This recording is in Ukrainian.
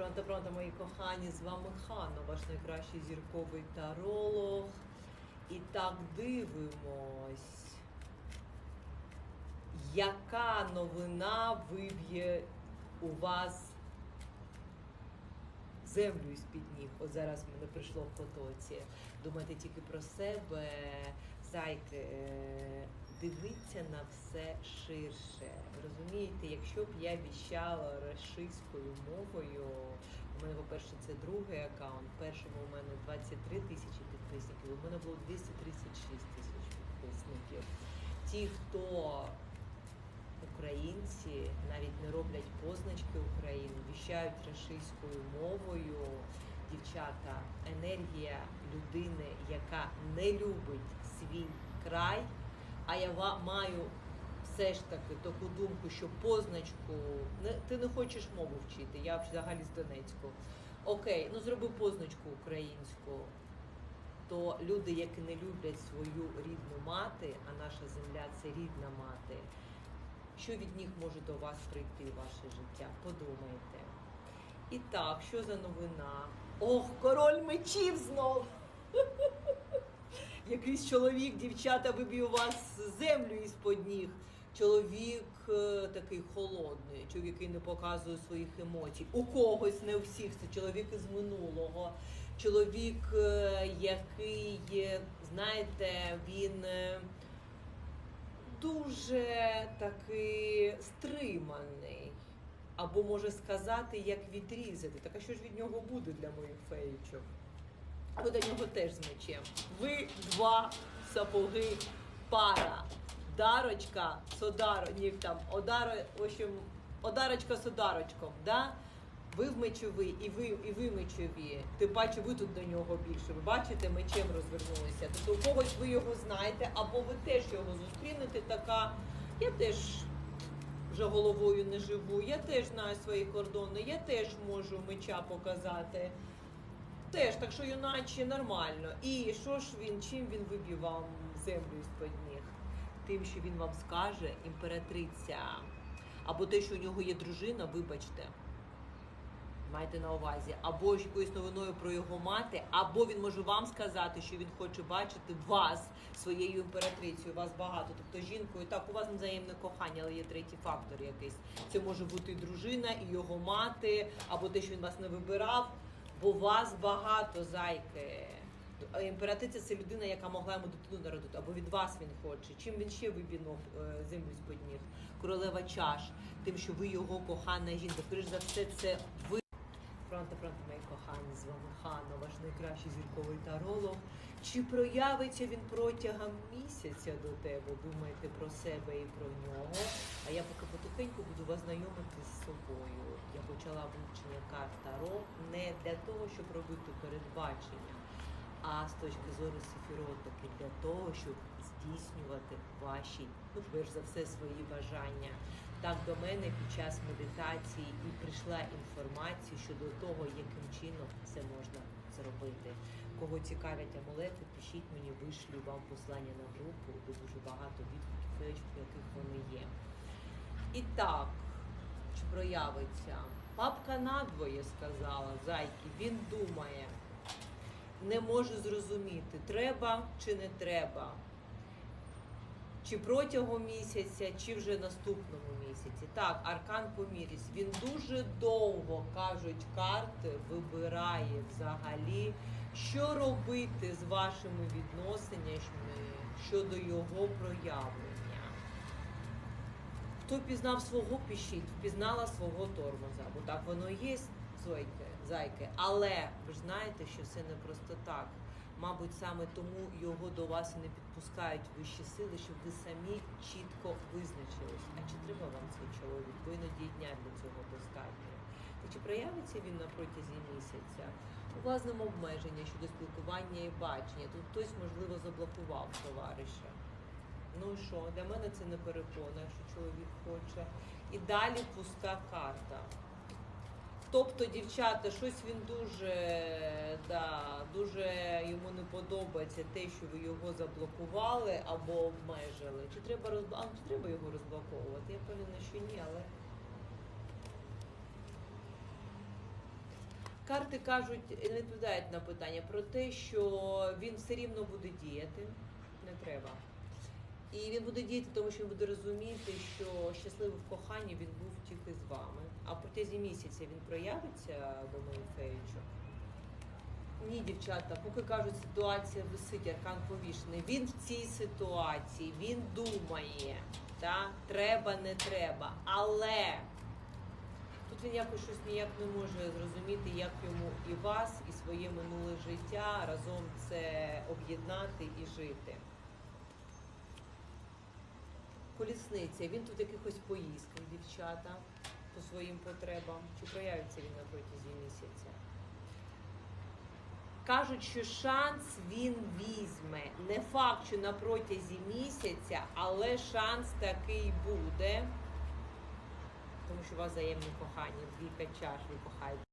Пронто, пронто, мої кохані, з вами Ханна, ваш найкращий зірковий таролог. І так дивимось, яка новина виб'є у вас землю з-під ніг. От зараз мене прийшло в потоці. Думайте тільки про себе, зайки, дивіться на все ширше. Розумієте, якщо б я віщала рашистською мовою, у мене, по-перше, це другий аккаунт. В першому у мене 23 тисячі підписників, у мене було 236 тисяч підписників. Ті, хто українці навіть не роблять позначки України, віщають рашистською мовою. Дівчата, енергія людини, яка не любить свій край. А я маю все ж таки таку думку, що позначку не ти не хочеш мову вчити. Я взагалі з Донецьку. Окей, ну зроби позначку українську. То люди, які не люблять свою рідну мати, а наша земля це рідна мати. Що від них може до вас прийти в ваше життя? Подумайте. І так, що за новина? Ох, король мечів знов! Якийсь чоловік, дівчата, виб'є вас землю із-под ніг. Чоловік е, такий холодний, чоловік, який не показує своїх емоцій. У когось, не у всіх, це чоловік із минулого. Чоловік, е, який, знаєте, він. е, дуже такий стриманий. Або може сказати, як відрізати. Так а що ж від нього буде для моїх феїчок? Ви до нього теж з мечем. Ви два сапоги пара. Дарочка з одаро, ні, там, одаро, в общем, одарочка з одарочком, да? Ви в мечові, і ви, і ви мечові. Тим паче, ви тут до нього більше. Ви бачите, мечем розвернулися. Тобто у когось ви його знаєте, або ви теж його зустрінете. Така, я теж вже головою не живу, я теж знаю свої кордони, я теж можу меча показати. Теж, так що юначе нормально. І що ж він, чим він виб'є вам землю з-під ніг? Тим, що він вам скаже, імператриця. Або те, що у нього є дружина, вибачте. Майте на увазі, або ж якоюсь новиною про його мати, або він може вам сказати, що він хоче бачити вас своєю імператрицею. Вас багато, тобто жінкою. Так, у вас взаємне кохання, але є третій фактор якийсь. Це може бути дружина, і його мати, або те, що він вас не вибирав, бо вас багато зайки. Імператриця це людина, яка могла йому дитину народити, або від вас він хоче. Чим він ще вибінув е, землю з-під ніг? Королева чаш, тим, що ви його кохана жінка. Скоріш за все, це ви. Фронта, фронта, мої кохані, з вами Ханна, ваш найкращий зірковий таролог. Чи проявиться він протягом місяця до тебе? Думайте про себе і про нього. А я поки потихеньку буду вас знайомити з собою. Я почала вивчення карт Таро не для того, щоб робити передбачення, а з точки зору сефіротики для того, щоб здійснювати ваші, ну перш за все, свої бажання. Так до мене під час медитації і прийшла інформація щодо того, яким чином це можна зробити. Кого цікавлять амулети, пишіть мені, вишлю вам послання на групу, де дуже багато відгуків, яких вони є. І так, чи проявиться? Папка надвоє сказала, зайки, він думає не може зрозуміти, треба чи не треба. Чи протягом місяця, чи вже наступному місяці. Так, аркан помірість. Він дуже довго, кажуть карти, вибирає взагалі, що робити з вашими відносинами щодо його проявлення. Хто пізнав свого, пишіть, впізнала свого тормоза, бо так воно є, зойки, зайки. Але ви ж знаєте, що це не просто так. Мабуть, саме тому його до вас не підпускають вищі сили, щоб ви самі чітко визначились. А чи треба вам цей чоловік? Бо іноді дня для цього достатньо. Та чи проявиться він на протязі місяця? У вас ним обмеження щодо спілкування і бачення. Тут хтось, можливо, заблокував товариша. Ну і що? Для мене це не переконує, що чоловік хоче. І далі пуста карта. Тобто, дівчата, щось він дуже, да, дуже йому не подобається те, що ви його заблокували або обмежили. Чи треба розб... а, чи треба його розблоковувати? Я певна, що ні, але Карти кажуть, не відповідають на питання про те, що він все рівно буде діяти. Не треба. І він буде діяти, тому що він буде розуміти, що щасливий в коханні він був тільки з вами. А протязі місяця він проявиться до феєчок. Ні, дівчата, поки кажуть, ситуація висить, аркан повішений. Він в цій ситуації, він думає, та? треба, не треба. Але тут він якось щось ніяк не може зрозуміти, як йому і вас, і своє минуле життя разом це об'єднати і жити. Колісниця, він тут якихось поїздках, дівчата, по своїм потребам. Чи проявиться він на протязі місяця? Кажуть, що шанс він візьме. Не факт, що на протязі місяця, але шанс такий буде. Тому що у вас взаємне кохання, двійка чаш, ви кохаєте.